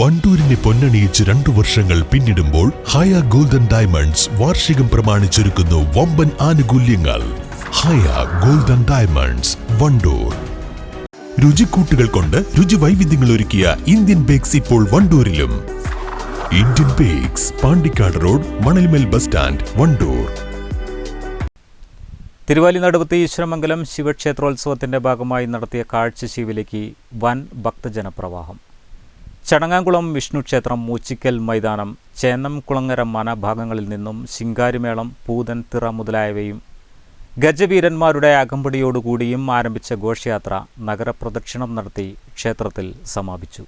വണ്ടൂരിനെ പൊന്നണിയിച്ച് രണ്ടു വർഷങ്ങൾ പിന്നിടുമ്പോൾ ഹയ ഗോൾഡൻ ഡയമണ്ട്സ് വാർഷികം പ്രമാണിച്ചൊരുക്കുന്നു വമ്പൻ ആനുകൂല്യങ്ങൾ. Haya golden diamonds Wandoor. രുചിക്കൂട്ടുകൾ കൊണ്ട് രുചി വൈവിധ്യങ്ങൾ ഒരുക്കിയ ഇന്ത്യൻ ബേക്സ് ഇപ്പോൾ വണ്ടൂരിലും. Indian bakes Pandikkad road Manalmel bus stand Wandoor. Thiruvali Naduvath Eswaramangalam ശിവക്ഷേത്രോത്സവത്തിന്റെ ഭാഗമായി നടത്തിയ കാഴ്ചശീവിലേക്ക് വൻ ഭക്തജനപ്രവാഹം. ചടങ്ങാംകുളം വിഷ്ണു ക്ഷേത്രം മൂച്ചിക്കൽ മൈതാനം ചേന്നംകുളങ്ങര മന ഭാഗങ്ങളിൽ നിന്നും ശിങ്കാരിമേളം പൂതൻ തിറ മുതലായവയും ഗജവീരന്മാരുടെ അകമ്പടിയോടുകൂടിയും ആരംഭിച്ച ഘോഷയാത്ര നഗരപ്രദക്ഷിണം നടത്തി ക്ഷേത്രത്തിൽ സമാപിച്ചു.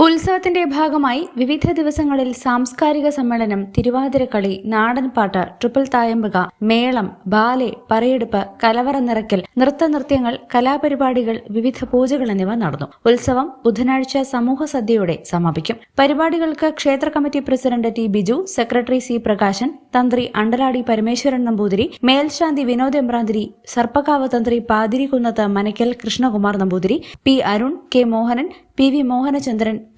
ഉത്സവത്തിന്റെ ഭാഗമായി വിവിധ ദിവസങ്ങളിൽ സാംസ്കാരിക സമ്മേളനം തിരുവാതിരക്കളി നാടൻപാട്ട് ട്രിപ്പിൾ തായമ്പക മേളം ബാലെ പറയെടുപ്പ് കലവറ നിറയ്ക്കൽ നൃത്തനൃത്യങ്ങൾ കലാപരിപാടികൾ വിവിധ പൂജകൾ എന്നിവ നടന്നു. ഉത്സവം ബുധനാഴ്ച സമൂഹ സദ്യയോടെ സമാപിക്കും. പരിപാടികൾക്ക് ക്ഷേത്ര committee president T Biju secretary C Prakashan തന്ത്രി അണ്ടലാടി പരമേശ്വരൻ നമ്പൂതിരി മേൽശാന്തി വിനോദ് എമ്പ്രാന്തിരി സർപ്പക്കാവ് തന്ത്രി Pathirikunnath Manakkal Krishnakumar Namboothiri P Arun K Mohanan P V Mohanachandran